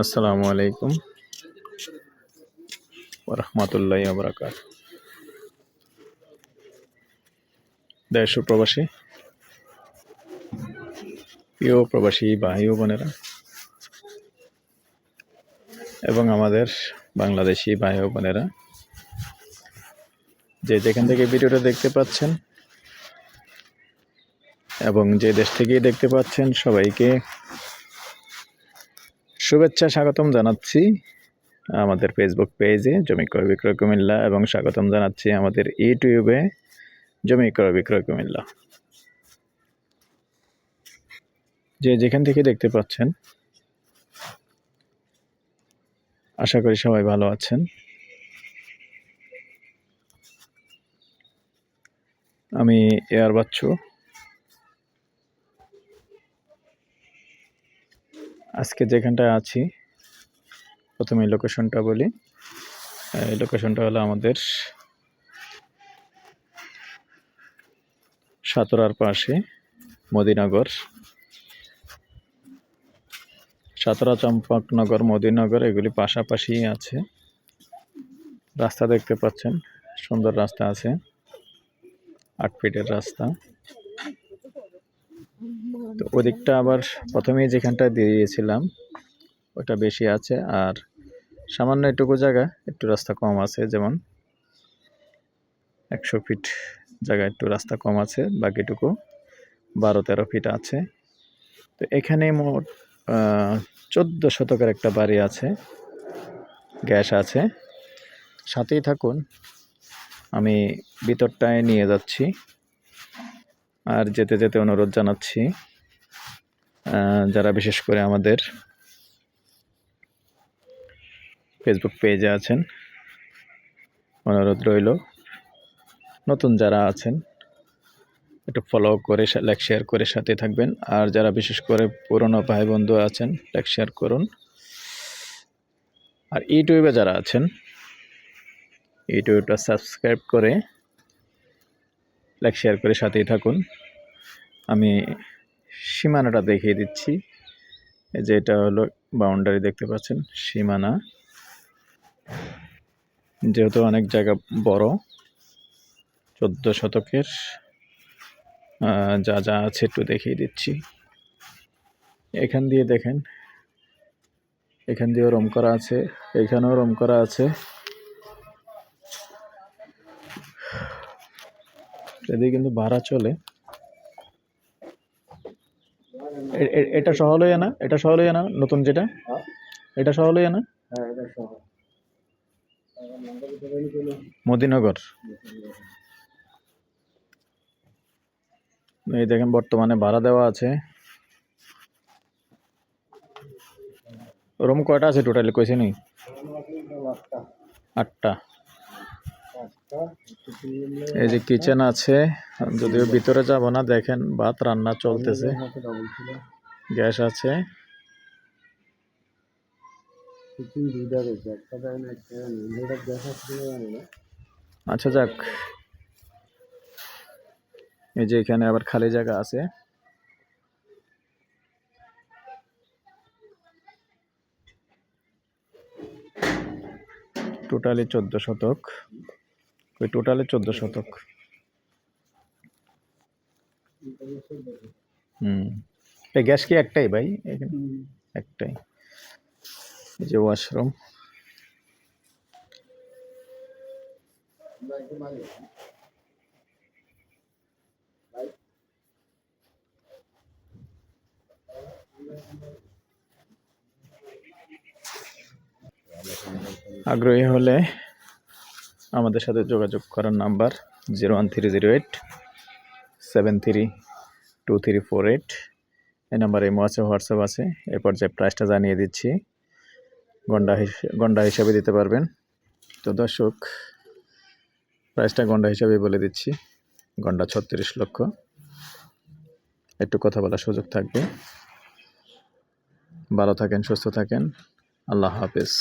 আসসালামু আলাইকুম রহমতুল্লাহ আবরাকাত দেশ প্রবাসী, প্রিয় প্রবাসী ভাই ও বোনেরা, এবং আমাদের বাংলাদেশি ভাই ও বোনেরা, যে যেখান থেকে ভিডিওটা দেখতে পাচ্ছেন এবং যে দেশ থেকেই দেখতে পাচ্ছেন সবাইকে শুভেচ্ছা, স্বাগতম জানাচ্ছি আমাদের ফেসবুক পেজে জমি ক্রয় বিক্রয় কুমিল্লা এবং স্বাগতম জানাচ্ছি আমাদের ইউটিউবে জমি ক্রয় বিক্রয় কুমিল্লা। যে যেখান থেকে দেখতে পাচ্ছেন, আশা করি সবাই ভালো আছেন। আমি এয়ার বাচ্চু। আজকে যেখানটায় আছি, প্রথমে লোকেশনটা বলি। লোকেশনটা হলো আমাদের সাতরার পাশে মদিনগর। সাতরা চম্পকনগর, মদিনগর, এগুলি পাশাপাশি আছে। রাস্তা দেখতে পাচ্ছেন, সুন্দর রাস্তা আছে। আট ফিটের রাস্তা। তো ওদিকটা আবার প্রথমেই যেখানটা দিয়েছিলাম ওটা বেশি আছে আর সামান্য এটুকু জায়গা, একটু রাস্তা কম আছে, যেমন একশো ফিট জায়গা একটু রাস্তা কম আছে, বাকিটুকু বারো তেরো ফিট আছে। তো এখানে মোট চোদ্দ শতকের একটা বাড়ি আছে, গ্যাস আছে। সাথেই থাকুন, আমি ভিতরটায় নিয়ে যাচ্ছি। আর যেতে যেতে অনুরোধ জানাচ্ছি যারা বিশেষ করে আমাদের ফেসবুক পেজে আছেন, অনুরোধ রইল। নতুন যারা আছেন, একটু ফলো করে লাইক শেয়ার করে সাথে থাকবেন। আর যারা বিশেষ করে পুরনো ভাই বন্ধু আছেন লাইক শেয়ার করুন। আর ইউটিউবে যারা আছেন, ইউটিউবটা সাবস্ক্রাইব করে লাইক শেয়ার করে সাথেই থাকুন। আমি সীমানাটা দেখিয়ে দিচ্ছি। যে এটা হলো বাউন্ডারি দেখতে পাচ্ছেন, সীমানা। যেহেতু অনেক জায়গা বড়, চোদ্দ শতকের যা যা আছে একটু দেখিয়ে দিচ্ছি। এখান দিয়ে দেখেন, এখান দিয়েও রম করা আছে, এখানেও রম করা আছে। এদিকে কিন্তু ভাড়া চলে। এটা সহ লইয়া না এটা সহ লইয়া না নতুন যেটা। এটা সহ লইয়া না মদিনগর। এই দেখেন বর্তমানে ভাড়া দেওয়া আছে। রুম কয়টা আছে টোটালি কইছে নি আটটা। এই যে কিচেন আছে, যদিও ভিতরে যাব না, দেখেন ভাত রান্না চলতেছে। গ্যাস আছে। আচ্ছা যাক। এই যে এখানে আবার খালি জায়গা আছে। টোটালি চোদ্দ শতক। ওই টোটালে চোদ্দ শতক। হুম। গ্যাস কি একটাই ভাই? একটাই। এই যে ওয়াশরুম। আগ্রহী হলে আমাদের সাথে যোগাযোগ করার number zero one three zero eight seven three two three four eight. এই নাম্বারে ইমো আছে, হোয়াটসঅ্যাপ আছে। এরপর যে প্রাইসটা জানিয়ে দিচ্ছি। গন্ডা গন্ডা হিসাবে দিতে পারবেন। তো দর্শক, প্রাইসটা গন্ডা হিসাবে বলে দিচ্ছি। গন্ডা ছত্রিশ লক্ষ। একটু কথা বলার সুযোগ থাকবে। ভালো থাকেন, সুস্থ থাকেন। আল্লাহ হাফেজ।